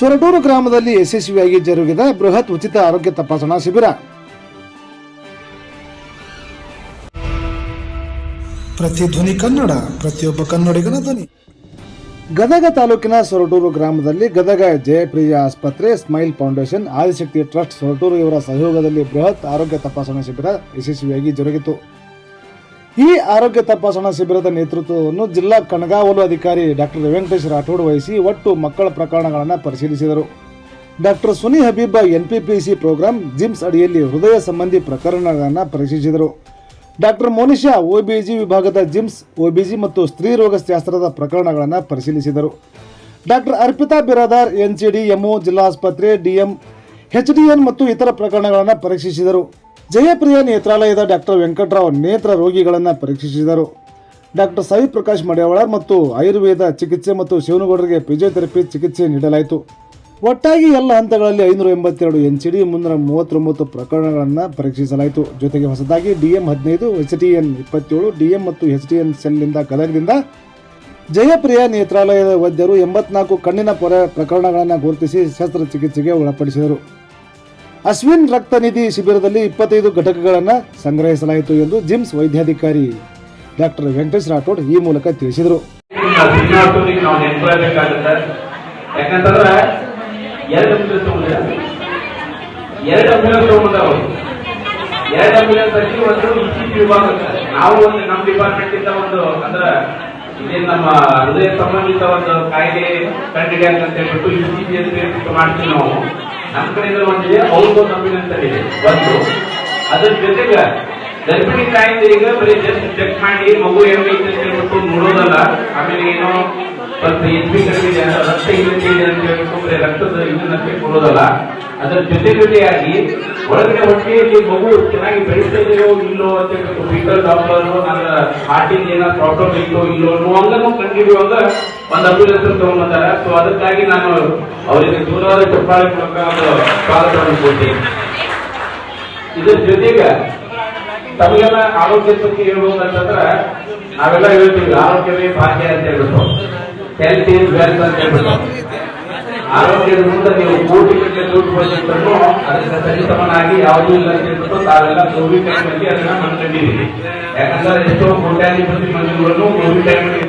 ಸೊರಟೂರು ಗ್ರಾಮದಲ್ಲಿ ಯಶಸ್ವಿಯಾಗಿ ಜರುಗಿದ ಬೃಹತ್ ಉಚಿತ ಆರೋಗ್ಯ ತಪಾಸಣಾ ಶಿಬಿರ. ಪ್ರತಿಧ್ವನಿ ಕನ್ನಡ ಪ್ರತಿಯೊಬ್ಬ ಕನ್ನಡಿಗನ ಧ್ವನಿ. ಗದಗ ತಾಲೂಕಿನ ಸೊರಟೂರು ಗ್ರಾಮದಲ್ಲಿ ಗದಗ ಜಯಪ್ರಿಯ ಆಸ್ಪತ್ರೆ smile foundation Adishakti trust Soratur ಇವರ ಸಹಯೋಗದಲ್ಲಿ ಬೃಹತ್ ಆರೋಗ್ಯ ತಪಾಸಣಾ ಶಿಬಿರ ಯಶಸ್ವಿಯಾಗಿ ಜರುಗಿತು. ಈ ಆರೋಗ್ಯ ತಪಾಸಣಾ ಶಿಬಿರದ ನೇತೃತ್ವವನ್ನು ಜಿಲ್ಲಾ ಕಣಗಾವಲು ಅಧಿಕಾರಿ ಡಾಕ್ಟರ್ ವೆಂಕಟೇಶ್ ರಾಠೋಡ್ ವಹಿಸಿ ಒಟ್ಟು ಮಕ್ಕಳ ಪ್ರಕರಣಗಳನ್ನು ಪರಿಶೀಲಿಸಿದರು. Doctor Suni Habib NPPC programme GIMS ಅಡಿಯಲ್ಲಿ ಹೃದಯ ಸಂಬಂಧಿ ಪ್ರಕರಣಗಳನ್ನು ಪರಿಶೀಲಿಸಿದರು. ಡಾಕ್ಟರ್ ಮೋನಿಶಾ ಓಬಿಜಿ ವಿಭಾಗದ ಜಿಮ್ಸ್ ಓಬಿಜಿ ಮತ್ತು ಸ್ತ್ರೀ ರೋಗಶಾಸ್ತ್ರದ ಪ್ರಕರಣಗಳನ್ನು ಪರಿಶೀಲಿಸಿದರು. Doctor Arpita Biradar, NCD MO ಜಿಲ್ಲಾ ಆಸ್ಪತ್ರೆ, ಡಿಎಂ, ಎಚ್ಡಿಎನ್ ಮತ್ತು ಇತರ ಪ್ರಕರಣಗಳನ್ನು ಪರೀಕ್ಷಿಸಿದರು. ಜಯಪ್ರಿಯ ನೇತ್ರಾಲಯದ ಡಾಕ್ಟರ್ ವೆಂಕಟರಾವ್ ನೇತ್ರ ರೋಗಿಗಳನ್ನು ಪರೀಕ್ಷಿಸಿದರು. ಡಾಕ್ಟರ್ ಸಾಯಿ ಪ್ರಕಾಶ್ ಮಡ್ಯಾವಳ ಮತ್ತು ಆಯುರ್ವೇದ ಚಿಕಿತ್ಸೆ ಮತ್ತು ಶಿವನಗೌಡರಿಗೆ ಫಿಜಿಯೋಥೆರಪಿ ಚಿಕಿತ್ಸೆ ನೀಡಲಾಯಿತು. ಒಟ್ಟಾಗಿ ಎಲ್ಲ ಹಂತಗಳಲ್ಲಿ ಐನೂರ ಎಂಬತ್ತೆರಡು ಎನ್ ಸಿ ಡಿ ಮುನ್ನೂರ ಮೂವತ್ತೊಂಬತ್ತು ಪ್ರಕರಣಗಳನ್ನು ಪರೀಕ್ಷಿಸಲಾಯಿತು. ಜೊತೆಗೆ ಹೊಸದಾಗಿ ಡಿಎಂ ಹದಿನೈದು ಎಚ್ ಟಿ ಎನ್ ಇಪ್ಪತ್ತೇಳು, ಡಿಎಂ ಮತ್ತು ಎಚ್ ಟಿ ಎನ್ ಸೆಲ್ನಿಂದ ಗದಗದಿಂದ ಜಯಪ್ರಿಯ ನೇತ್ರಾಲಯದ ವೈದ್ಯರು ಎಂಬತ್ನಾಲ್ಕು ಕಣ್ಣಿನ ಪೊರೆ ಪ್ರಕರಣಗಳನ್ನು ಗುರುತಿಸಿ ಶಸ್ತ್ರಚಿಕಿತ್ಸೆಗೆ ಒಳಪಡಿಸಿದರು. ಅಶ್ವಿನ್ ರಕ್ತ ನಿಧಿ ಶಿಬಿರದಲ್ಲಿ ಇಪ್ಪತ್ತೈದು ಘಟಕಗಳನ್ನು ಸಂಗ್ರಹಿಸಲಾಯಿತು ಎಂದು ಜಿಮ್ಸ್ ವೈದ್ಯಾಧಿಕಾರಿ ಡಾಕ್ಟರ್ ವೆಂಕಟೇಶ್ ರಾಠೋಡ್ ಈ ಮೂಲಕ ತಿಳಿಸಿದರು ಎರಡು ಅಂಬ್ಯುಲೆನ್ಸ್ ತಗೊಂಡಿರ ಅವರು ಎರಡು ಅಂಬುಲೆನ್ಸ್ ಅಲ್ಲಿ ಒಂದು ಇಸಿಪಿ ವಿಭಾಗ. ನಾವು ಒಂದು ನಮ್ಮ ಡಿಪಾರ್ಟ್ಮೆಂಟ್ ಇಂದ ಒಂದು ಅಂದ್ರ ಇದೇ ನಮ್ಮ ಹೃದಯ ಸಂಬಂಧಿತ ಒಂದು ಕಾಯಿಲೆ ಕಂಡಿಡಿಯಾಕ ಅಂತ ಹೇಳ್ಬಿಟ್ಟು ಇಸಿಪಿ ಅಂತ ಮಾಡ್ತೀವಿ ನಾವು ನಮ್ಮ ಕಡೆಯಿಂದ ಒಂದಿದೆ, ಅವ್ರದ್ದು ಕಂಪನಿ ಅಂತ ಇದೆ ಒಂದು, ಅದ್ರ ಜೊತೆಗೆ ಗರ್ಭಿಣಿ ತಾಯಿಗೆ ಬರೀ ಜಸ್ಟ್ ಚೆಕ್ ಮಾಡಿ ಮಗು ಹೆಂಗೈತೆ ಅಂತ ಹೇಳ್ಬಿಟ್ಟು ನೋಡೋದಲ್ಲ, ಆಮೇಲೆ ಏನೋ ಸ್ವಲ್ಪ ಎಚ್ ಬಿ ಕಡಿಮೆ ರಕ್ತ ಇಲ್ಲ ಅಂತ ಹೇಳ್ಬಿಟ್ಟು ಬರೀ ರಕ್ತದ ಇದನ್ನ ಕೊಡೋದಲ್ಲ ಅದರ ಜೊತೆ ಜೊತೆಯಾಗಿ ಒಳಗಡೆ ಹೊಟ್ಟೆಯಲ್ಲಿ ಮಗು ಚೆನ್ನಾಗಿ ಬೆಳೀತಾ ಇದೆಯೋ ಇಲ್ಲೋ ಅಂತ ಹೇಳ್ಬೇಕು ಫೀಟಲ್ ಡಾಕ್ಟರ್ ನನ್ನ ಹಾರ್ಟಿಂದ ಏನಾದ್ರು ಪ್ರಾಬ್ಲಮ್ ಇಲ್ಲೋ ಇಲ್ಲೋ ಅನ್ನೋ ಹಂಗನು ಕಂಡಿಡಿಯುವಾಗ ಒಂದು ಅಭಿವೃದ್ಧಿ ತಗೊಂಡ್ಬಂದಾರ ಸೊ ಅದಕ್ಕಾಗಿ ನಾನು ಅವರಿಗೆ ದೂರವಾದ ಚಪ್ಪಾಳೆ ಮೂಲಕ ಒಂದು ಸ್ವಾಗತವನ್ನು ಕೊಡ್ತೀನಿ. ಇದ್ರ ಜೊತೆಗೆ ತಮಗೆಲ್ಲ ಆರೋಗ್ಯದ ಬಗ್ಗೆ ಹೇಳ್ಬೋದು ಅಂತಂದ್ರೆ ನಾವೆಲ್ಲ ಹೇಳ್ತೀವಿ, ಆರೋಗ್ಯವೇ ಭಾಗ್ಯ ಅಂತ ಹೇಳ್ಬಿಟ್ಟು. ಹೆಲ್ತ್ ಇಸ್ ವೆಲ್ತ್ ಅಂತ ಹೇಳ್ಬಿಟ್ಟು. ಆರೋಗ್ಯದ ಮುಂದೆ ನೀವು ಕೋಟಿ ಗಟ್ಟಲೆ ದುಡ್ಡು ಬಂದಿದ್ರು ಅದಕ್ಕೆ ಸರಿಸಮನಾಗಿ ಯಾವುದೂ ಇಲ್ಲ ಅಂತ ಹೇಳ್ಬಿಟ್ಟು ತಾವೆಲ್ಲ ಕೋವಿಡ್ ಟೈಮಲ್ಲಿ ಅದನ್ನ ಮಾಡ್ಕೊಂಡಿದ್ದೀವಿ ಯಾಕಂದ್ರೆ ಎಷ್ಟೋ ಕೋಟ್ಯಾಧಿಪತಿ ಮಂದಿಗಳನ್ನು ಕೋವಿಡ್ ಟೈಮಲ್ಲಿ